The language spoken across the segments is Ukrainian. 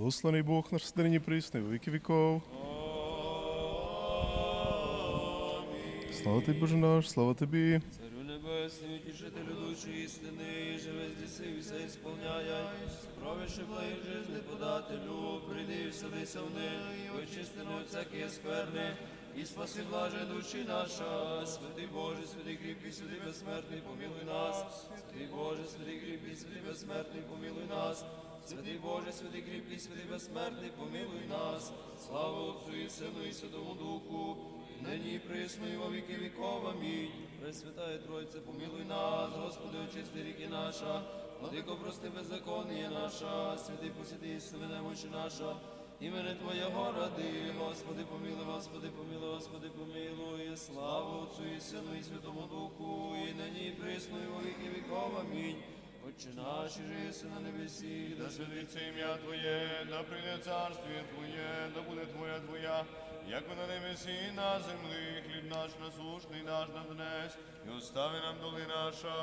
Благословений Бог наш стерні присний, віки віков. Слава тобі, Боже наш, слава тобі. Царю небесний, утішителю душі істини, живе здіси і все ісполняє, справивши благі жизни подателю, прийди і вселися в них, очистину від всякої скверни, і спаси блаже душі наша, святий Боже, святий кріпкий, святий безсмертний, помилуй нас, святий Боже, святий кріпкий, святий безсмертний, помилуй нас, святий Боже, святий кріпкий, святий безсмертний, помилуй нас, слава Отцю і Сину і Святому Духу, нині і присно і во віки віков. Амінь. Пресвятая Тройце, помилуй нас, Господи, очисти ріки наша, владико, прости беззаконніє наша, святий посіти сили немочі наша, імени Твоєго ради, Господи, помилуй, Господи, помилуй, Господи, помилуй, слава Отцю і Сину і Святому Духу, і нині і присно і во віки віков. Амінь. Отче наш, і єси на небесі, да святиться ім'я Твоє, да прийде царствіє Твоє, да буде Твоя Твоя, як на небесі на землі, хліб наш насушний даш нам днес, і остави нам доли наша,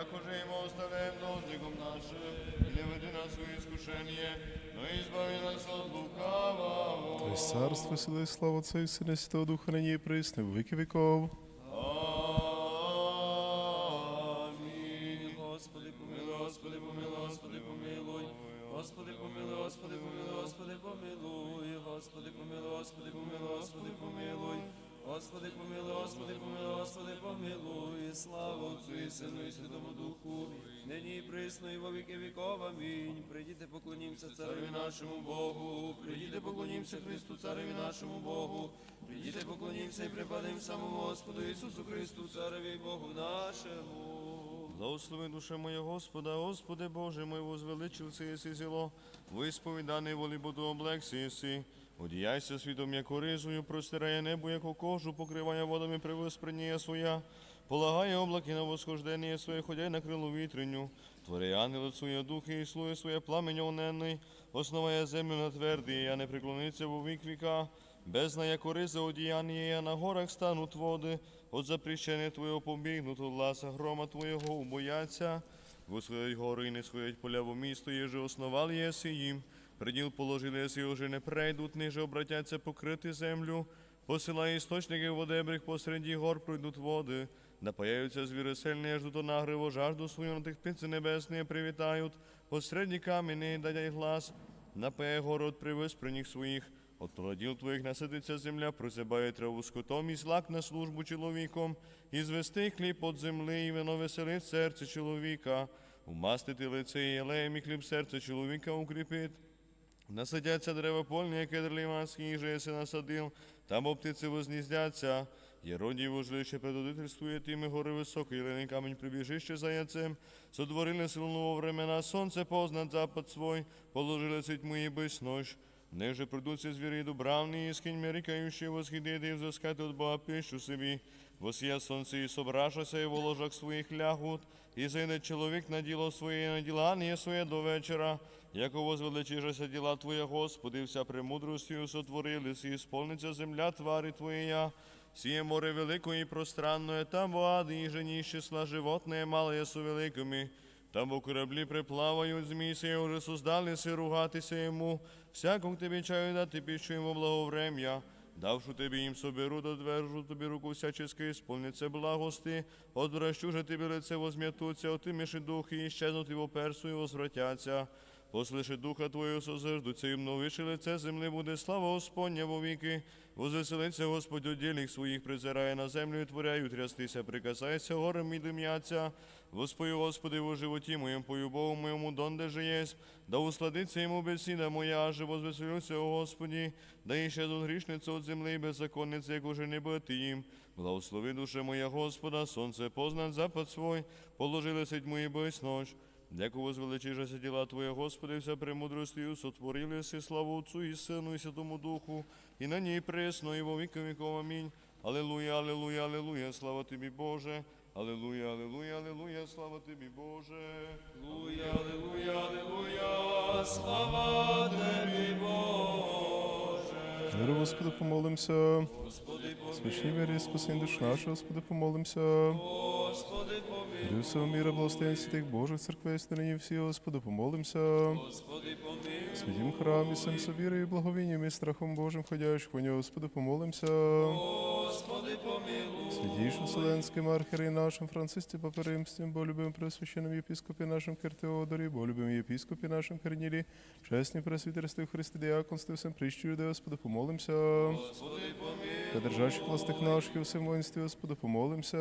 як уже і ми оставляємо должником нашим, і не веди нас у іскушення, но і збави нас от лукавого. Твоє царство, сила і слава Отця і Сина Святого Духа, нині і присний, во віки віков. Прийдіте, поклонімося цареві нашому Богу. Прийдіте, поклонімося Христу, цареві нашому Богу. Прийдіте, поклонімося і припадемо самому Господу Ісусу Христу, цареві Богу нашому. Благослови душа моя Господа, Господи Боже мой, возвеличив це єси зіло, висповіданий волі буду облексі єси. Одіяйся світом, як оризою, простирає небо, як кожу, покриває водами привоспрення своя, полагає облаки на восхождення своє, ходяй на крилу вітренню, твори ангели своє духи і слує своє пламень огненний, основає землю на твердій, я не преклониться во вік віка, бездна, як ориза одіяння, я на горах стануть води, от запрещення Твоєго побігнуть, от ласа грома Твоєго убояться. Восходять гори і не сходять поля во місто, єже основали єси їм. Приділ положили єси, уже не прийдуть, ниже обратяться покрити землю. Посилає істочники в одебрих, посереді гор пройдуть води. Напаяються звіри сильні, ждуть нагриво, жажду свою на тих птиці небесні привітають. Посередні камені дадять глас, напає город привез при них своїх. От плодів твоїх насититься земля, прозябає траву скотом і злак на службу чоловіком, і звести хліб от земли, і вино веселить серце чоловіка, умастити лице і єлеєм, і хліб серце чоловіка укріпить. Насадяться дерева польні, яке дерліманський, їже єси насадив, там бо птиці возніздяться. Єродій вожлище предодительствує тими гори високі, єлений камінь прибіжище за яцем. Сотворили силу времена, сонце познат запад свой, положили цить мої без нож. Неже придуться звірі дубравні, і скинь мірикаючи восхідити і взискати от Бога пищу собі. Восія сонце і собрашася, і в ложах своїх лягут, і зайде чоловік на діло своє, на ділання своє до вечора. Яко возвеличишася діла Твоя, Господи, вся премудростю сотворились, і сповниться земля твари Твоя. Сіє море великое і пространное, там води і жені числа животне, мале су великими. Там у кораблі приплавають змії, сі уже создалися ругатися йому. Всякому тобі чаю дати піщу йому благоврем'я. Давшу тобі їм соберу, додвержу тобі руку всячески, сповниться благости, одвращу же тобі лице возм'ятуться, отиміши духи, і щезнуть його персу і возвратяться. Послиши духа Твого созиждуться, і вновиши лице земли буде слава Господня вовіки. Возвеселиться Господь у своїх, призирає на землю і творяю трястися, прикасається горем і дим'яться. Воспою, Господи, во животі моєму, пою Богу моєму, донде же єсть, да усладиться йому бесіда моя, аже возвеселюся, о Господі, да зон грішниця от земли і беззаконниця, як уже не бити їм. Благослови душе моя Господа, сонце познан запад свой, положили сить мої без нож. Дяку возвеличижася діла Твоя, Господи, вся премудростю сотворили си славу Отцу і Сину і Святому Духу, і на ній пресно, і во віки віков. Амінь. Алелуя, алелуя, алелуя, слава Тобі, Боже. Алелуя, алелуя, алелуя, слава Тобі, Боже. Аллилуйя, аллилуйя, аллилуйя, слава Тобі, Боже. Миру, Господи, помолимся. Господи, помилуй, вірі, спасінь душ наша, Господи, помолимся. Господи, помилуй, всього міра, благостояння святих Божих церквей, нині всі, Господи, помолимся. Господи, помилуй, Святім храмі, сим совірою, і благовінням і страхом Божим ходящих по нього, Господи, помолимся. Господи, помилуй. Святійшим Вселенським архірей нашим Францисті Паперимстім, бо любим пресвященим єпіскопі нашим Киртеодорі, бо любим єпіскопі нашим Корнілі, чесні пресвітерстві Христі Діаконстві, всім прищу людей, Господи, помолимся. Господи, помилуй. Та держащих властих наших і всім воїнстві, Господи, помолимся.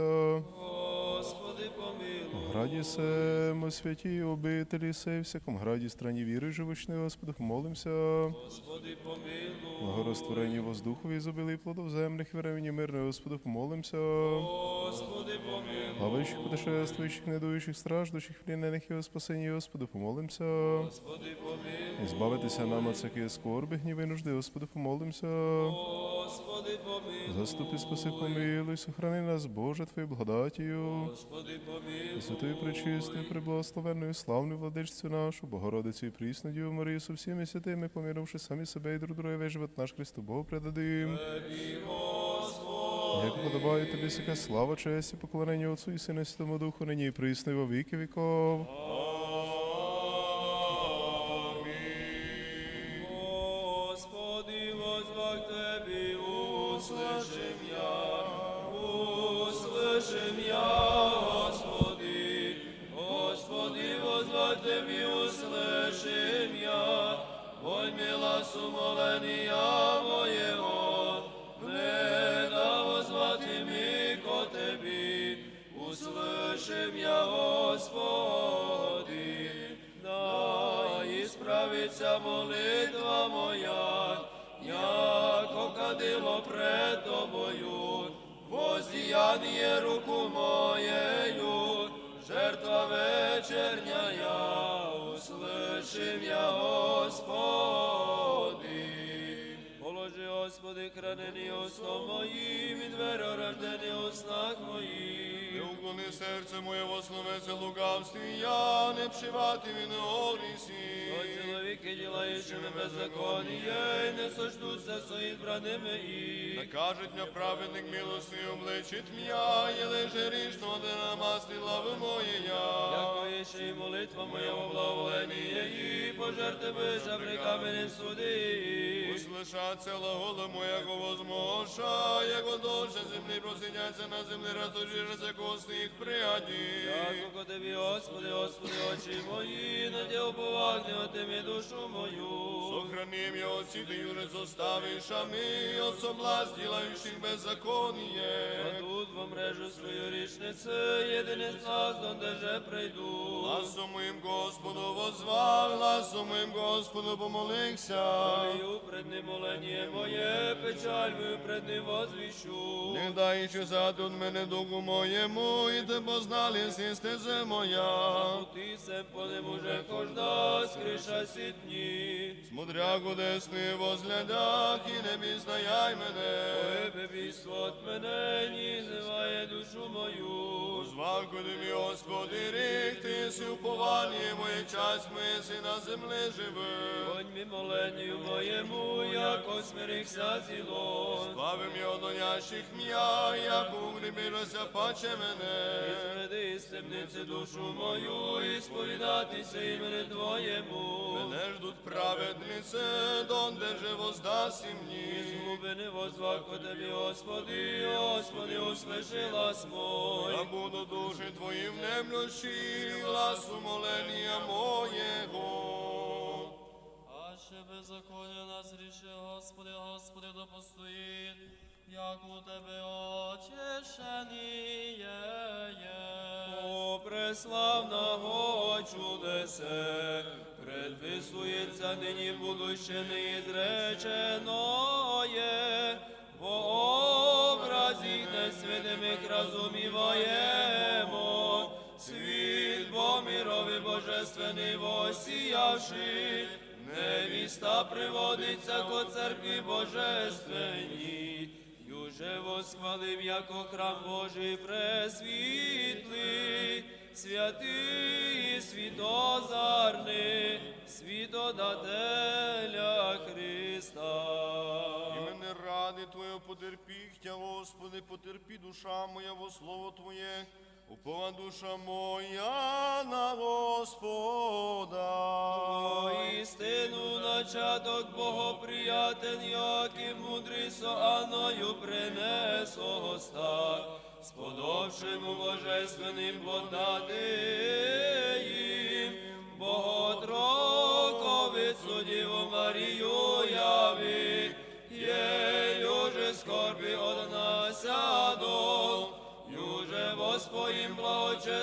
Граді сем, святі обителі сей, всяком граді страні віри живочної, Господи, помолимся. Господи, помилуй. Благорозтворені воздухові, зобили плодов земних, времені мирне, Господи, помолимся. Господи, помилуй. Плаваючих, путешествуючих, недуючих, страждущих, плінених і спасенні, Господи, помолимся. Господи, помилуй. І збавитися нам от всякої скорби, гніви, нужди, Господи, помолимся. Господи, помилуй. Заступи, спаси, помилуй, сохрани нас, Боже, Твоєю благодатію. Господи, помилуй. Святою пречистою, преблагословенною, славною владичцю нашу, Богородицю і прісну Діву Марію, со всіми святими, помінувши самі себе і друг друге, весь живот наш Христу Богу предадим. Господи. Як подобає тобі всяка слава, честь і поклонення Отцу і Сину і Святому Духу, нині і присно, і во віки віков. Мила сумоления моего, Преда возвати ми ко Тебе, услышим я, Господи, да ісправиться молитва моя, яко кадило пред Тобою, воздіяння руку моєю, жертва вечерняя, услышим я, Господи. Хранені устом моїм, і двері рождені у снах моїх. Не уклони серце моє в основеце лукавстві, я не пшивати він орісі. О чоловіки, ділаючими беззаконніє, не сочтуться з избраними і. Накажуть мя праведник милости обличить м'я, і лише рішно, де намасти лави моєя. Яко ще й молитва моя во благоволення і пожерти биша при камені суди. Услышаться глагола моєго возмоша, як дольше землі просиняться на землі, розтожируться кости їх приаді. Яко тобі, Господи, Господи, очі мої, наділ повагни отимі душу мою. Сохраним я от сіти не зоставиш, а ми от соблазн ділающих беззаконіє. Тут во мрежу свою річницю, єдиний з донде же прийду. Гласом моїм Господу возвав, гласом моїм Господу помолився. Молю пред ним моленіє моє, печаль мою пред ним возвіщу. Не даючи задун мене духу моєму, і те познали всі стезе моя. Ти се по нему уже хожда, скриша сітні. Смотряку десни возглядах, і не бізнаяй мене. Тебе бійство от мене, ні зиває душу мою. Позвав мій Господи, рік, ти си уповання моє час, ми си на землі живе. Вонь ми моленню моєму, яко смирихся зіло. Славим його донящих м'я, як угрібилося паче мене. Зведи із темниці душу мою, і сповідатися імені Твоєму. Мене ждуть праведнице, донде же воздасть і мені. Згубини возвах по Тебе, Господи, Господи, услыши глас мой. Я буду душі твоїм немлющі, гласу молення моєго. Аше беззаконня нас ріши, Господи, Господи, да постоїть, як у Тебе очищеніє є. О, преславного чудесе, предвисується нині будуще неізреченоє, во образі несвідомих розуміваємо, світ бо мирові божественний восіявши, невіста приводиться ко церкві божественній, Юже восхвалив, яко храм Божий пресвітлий, святий світозарний, світодателя Христа. І мене ради Твоє потерпіхтя, Господи, потерпі душа моя во слово Твоє, Упова душа моя на Господа. Істину начаток Богоприятен, як і мудрий соаною принесо Госта, сподобшим у божественним подати їм, Боготроковицю Діву Марію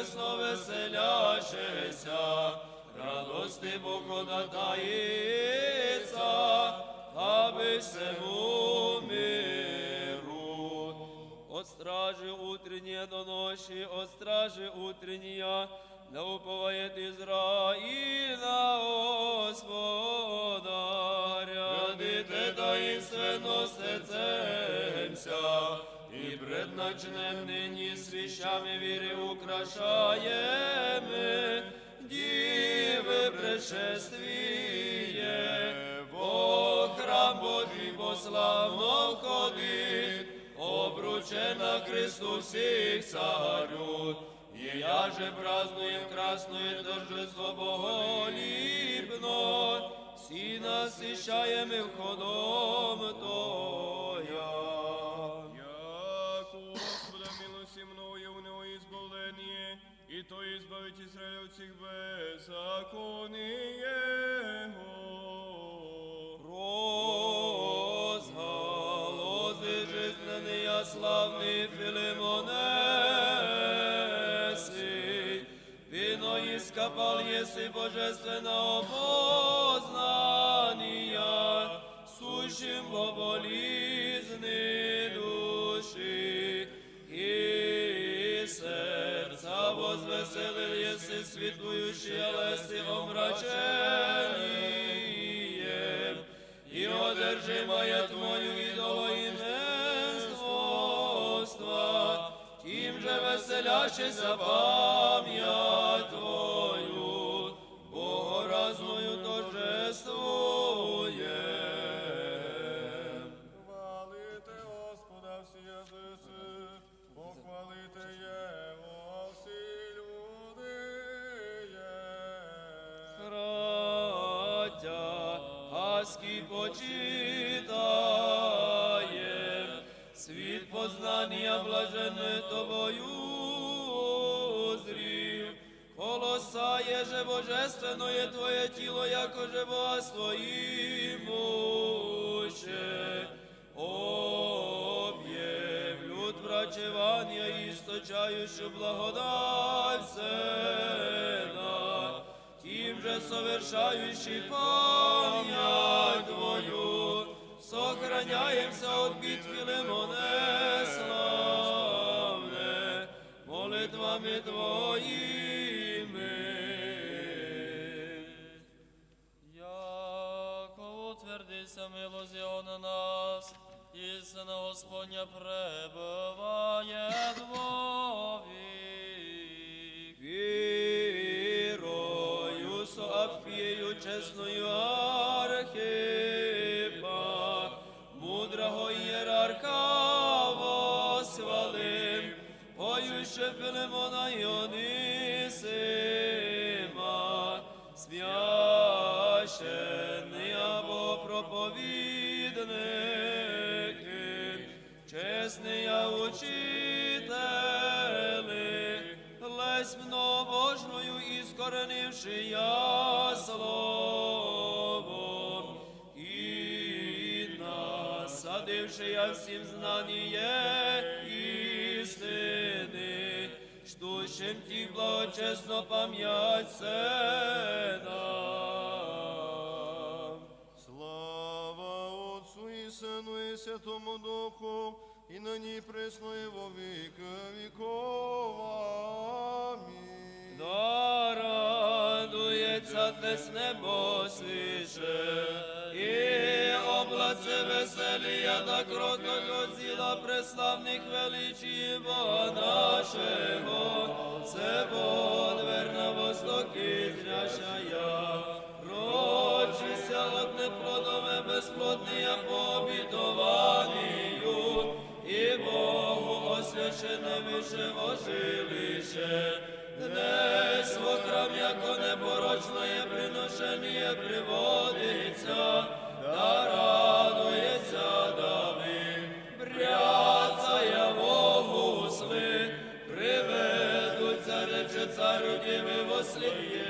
благочесно веселящеся, радости Богодатаїться, аби всему миру. От стражи утренние до ночи, от стражи утренняя, да уповает Израиль на Господа. Рядите таинственно стецемся, и пред ночным ныне свящами віри украшаємо, діви пришествіє, во храм Божий бо славно входить, обручена Христу всіх царю, і я же празднуем красное торжество Боголюбно, всі насищаємо входом Тоя. То избавить Израиля от всех беззаконий его. Розгалози жизненный, я славный Филимонеси, вино ископал, если божественного познания, сущим во болезни если светлующие лести і и одержимая Твою идолоименствоства, тим же веселящийся пам'ять познання блаженне тобою зрів. Колоса же божественное Твоє тіло, якоже богатство имуще. Об'євлю врачевання, істочаючу благодать сена, тим же совершающий пам'ять Твою, сохраняємся от битви лимоне Твоїми. Яко утвердися милость на нас, істина Господня пребыває вовік. Чесний я лесь мнобожною іскоренивши я словом, і насадивши я всім знання істини, штущим ті благочесно пам'ять се нині присно і во віки віков. Амінь. Да радується днес небо свіже, і облаце веселія да кротко зіла преславних величі Бога нашого, це Бог на востоки зрящая, Рочися от неплодове безплодния по обітованію, Богу освящення священне вишево жилище, днес во храм, яко непорочне приношення приводиться, та радується Давид, бряцая во гусли, приведуться, рече царю діви вослієя,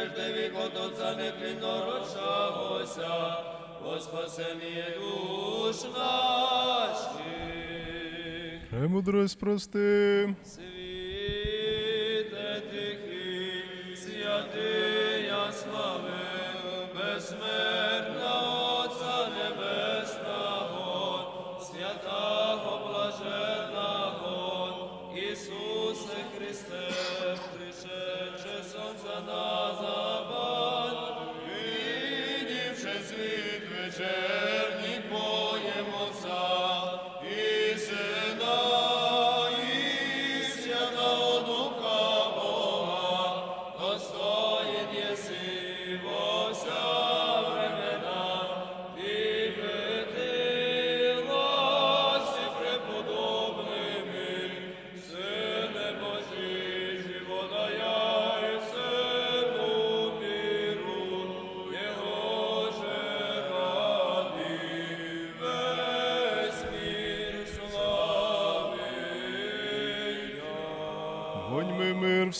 прежде вік от Отця нетлінно рожагося, во спасення душ наших. Премудрость прости. Світе тихий, святия слави, безсмертна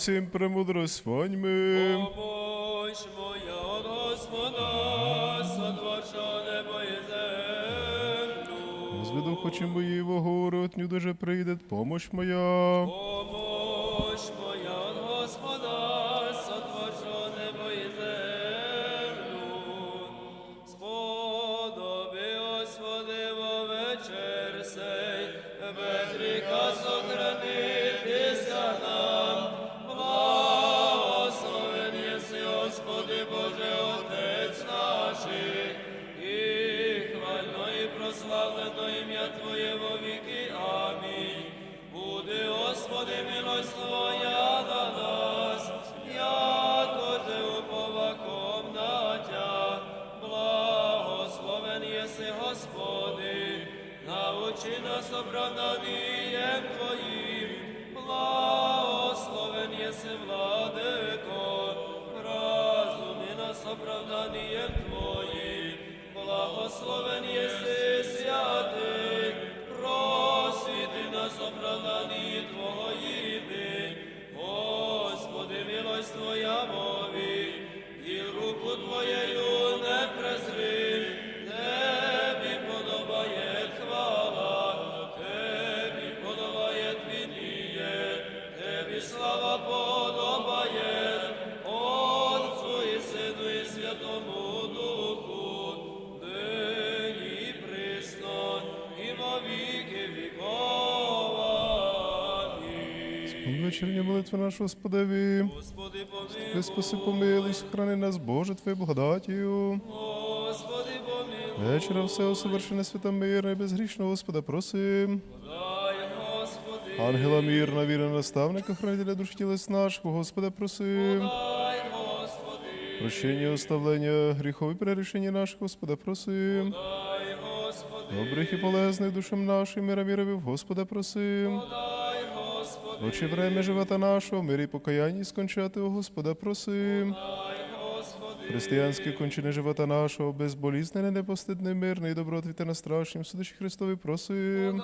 всім премудрость, ми. Помощь моя Господа, сотворша небо і землю. Зведу хочемо її во гори, дуже прийде помощь моя. Помощь моя оправданням Твоїм. Благословен єси, святий, просвіти нас оправдані Твого іди, Господи, милость Твоя мові, і руку Твоєю Вечірня молитва Господеві. Господи, помилуй, Ти помилуй, сохрани нас, Боже, Твоєю благодатію. Господи, помилуй, Вечора все совершене свята мирне, безгрішного Господа просим. Ангела мирна, віра наставника, хранителя душ тілес нашого, Господа просим. Прощення, оставлення, гріхові перерішення наших, Господа просим. Добрих і полезних душам нашим, мира вірові в Господа просим. Очі время живота нашого, мирі покаянні скончати, о Господа просим. Християнські кончини живота нашого, безболізнене, непостидне, мирне і добротвіте на страшнім судачі Христові просим.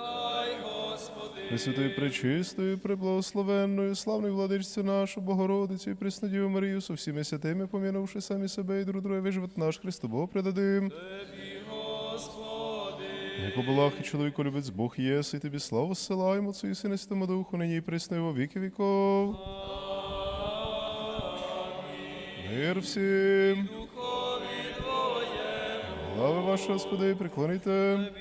Пресвятою, пречистою, преблагословенною, славною владичцю нашу, Богородицю і Преснодіву Марію, со всіми святими, помінувши самі себе і друг друге, живот наш Христобо предадим. Яко і чоловіку любець Бог єси, тобі славу зсилаємо, Отцю і Сину Святому Духу, нині і присно во віки віков. Мир всім. Слава ваша, Господи, Господи,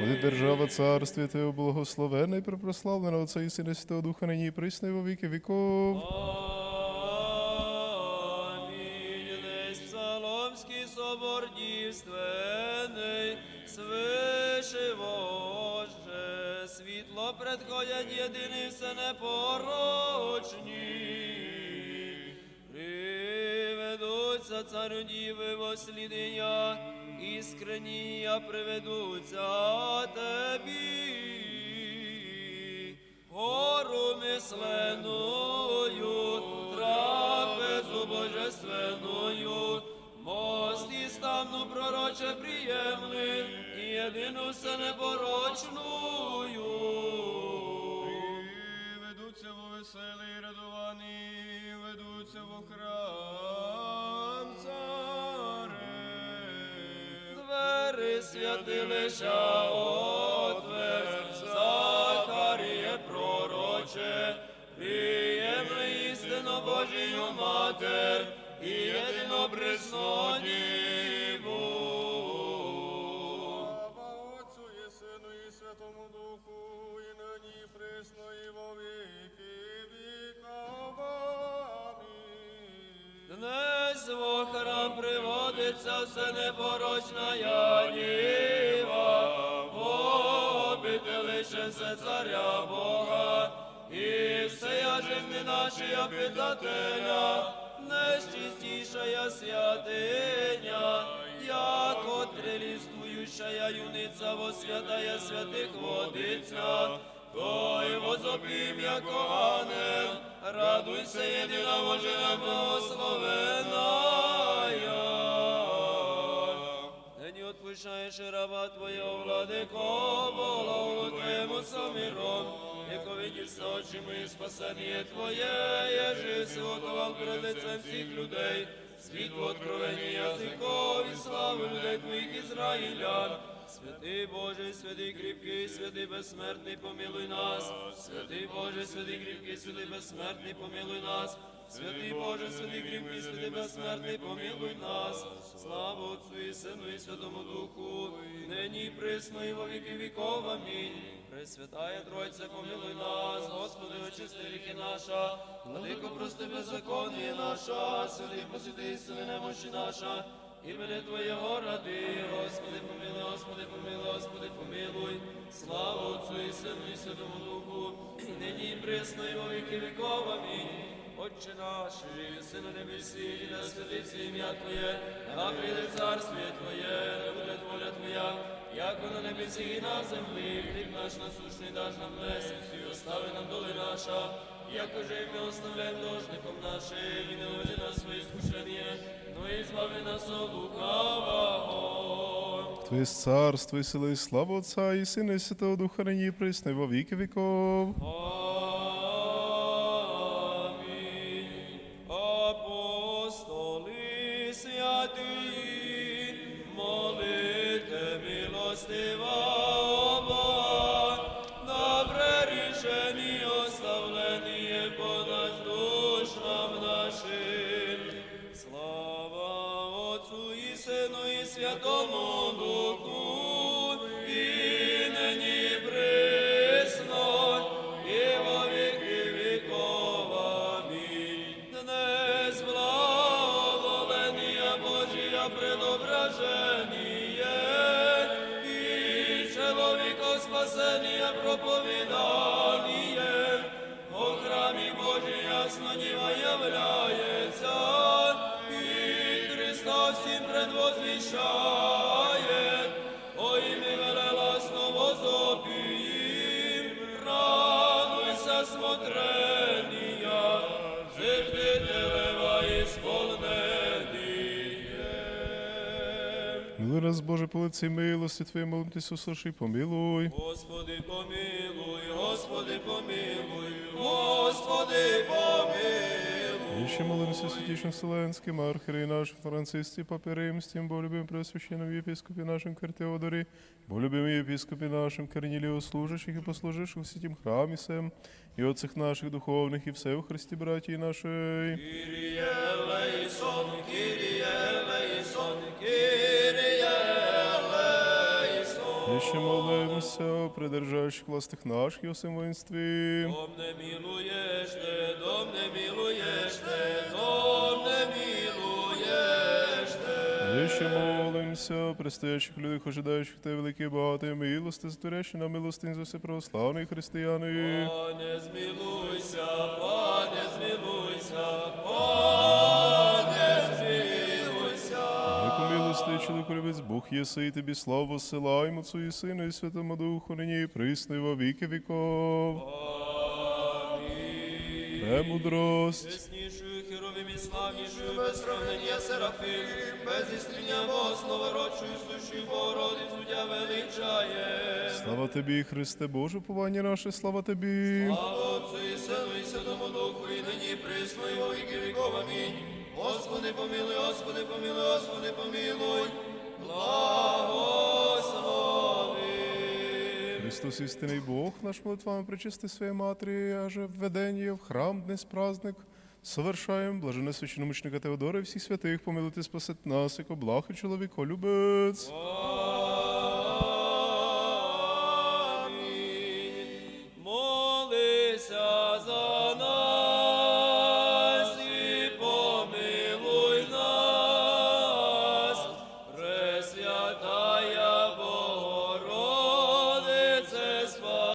Буде держава царстві Твого благословена і препрославлена Отця і Сина Святого Духа, нині і присно во віки віков. Світло світло предходять все непорочні. Приведуться царю діви вослідення, іскренія приведуться тебі. Гору мисленою, трапезу божественною, мост і ставну пророче приємли, і єдину все непорочною. Веселий радовані, ведуться во храм царев. Двери святилища отвер, Захаріє пророче, приємли істину Божію матер, і єдино присно Днес во храм приводиться все непорочна Діва, обителище все царя Бога, і всея жизни нашия питателя, нещистішая святиня, як от прелістуючая юниця во святая святих водиця, той возопім, яко ангел, радуйся, єдина Божина благословеная. Нині отпущаєш раба Твоєго, владико, Богу Твоєму самиром, яко видіться очі мої спасення Твоє, єжи си готовав перед лицем всіх людей, світло откровення язиков і славу людей Твоїх Ізраїлян. Святий Боже, святий кріпкий, святий безсмертний, помилуй нас. Святий Боже, святий кріпкий, святий безсмертний, помилуй нас. Святий Боже, святий кріпкий, святий безсмертний, помилуй нас. Слава Отцу і Сину і Святому Духу, нині присно і во віки віков. Амінь. Пресвятая Тройця, помилуй нас, Господи, очисти ріки наша, владико, прости беззаконніє наша, святий посвяти істини немощі наша. Імені Твоєго ради, Господи, помилуй, Господи, помилуй, Господи, помилуй. Слава Отцу і Сину і Святому Духу, і нині і присно, во віки віков. Амінь. Отче наш, Сину небесі, і да святиться ім'я Твоє, да прийде царствіє Твоє, да буде воля Твоя, як на небесі і на землі, хліб наш насущний даш нам днес, остави нам доли наша, як уже ми оставляємо должником нашим, і не веди нас в своє скушення, но і збави нас от лукавого. Твоє царство, і сила, і слава Отця, і Сина, і Святого Духа, нині і присни, во віки віков. Амінь. Проповідання, о храмі Божій ясно діва являється, і Христа всім предвозвіщає, о ім'я велеласно возопіїм, радуйся смотрення, завжди телева ісполненіє. Милуй нас, Боже, по лиці милості Твоєї, молитись, услыши, помилуй. Господи, помилуй, Господи, помилуй, Господи, помилуй. І ще молимося святішим Вселенським, архиереї нашим Францисці, Папі Римським, бо любим Преосвященному єпископі нашим Картеодорі, бо любим єпископі нашим Корнілію, служащих і послуживших в святім храмі сем, і отцих наших духовних, і все у Христі, братії нашої. Kyrie eleison, Kyrie eleison, Kyrie І ще молимося о придержаючих властих наших і у воїнстві. Дом не милуєш те, дом не милуєш те, дом не милуєш те. Вище молимся, предстоящих людях, ожидаючих те великі багаті милости, створящі на милостин за все православні християни. Пане, змілуйся, пане, чоловіку любець Бог єси, і тобі славу посилаємо, Отцу і Сину, і Святому Духу, нині і присно, і во віки віков. Премудрость. Чеснішою, херовим і славнішою, без сравнення Серафим, без істріння Богословородчою, сущою Богородицю тя величає. Слава тобі, Христе Боже, повання наше, слава тобі. Слава Отцю і Сину і Святому Духу, і нині і присно, і во віки віков. Амінь. Господи, помилуй, Господи, помилуй, Господи, помилуй. Благослови. Христос істинний Бог, наш молитвами причисти своєї матері, аже введення в храм днес праздник. Совершаємо блажене священномучника Теодора і всіх святих, помилуйте спасет нас, як облаги чоловіко любець.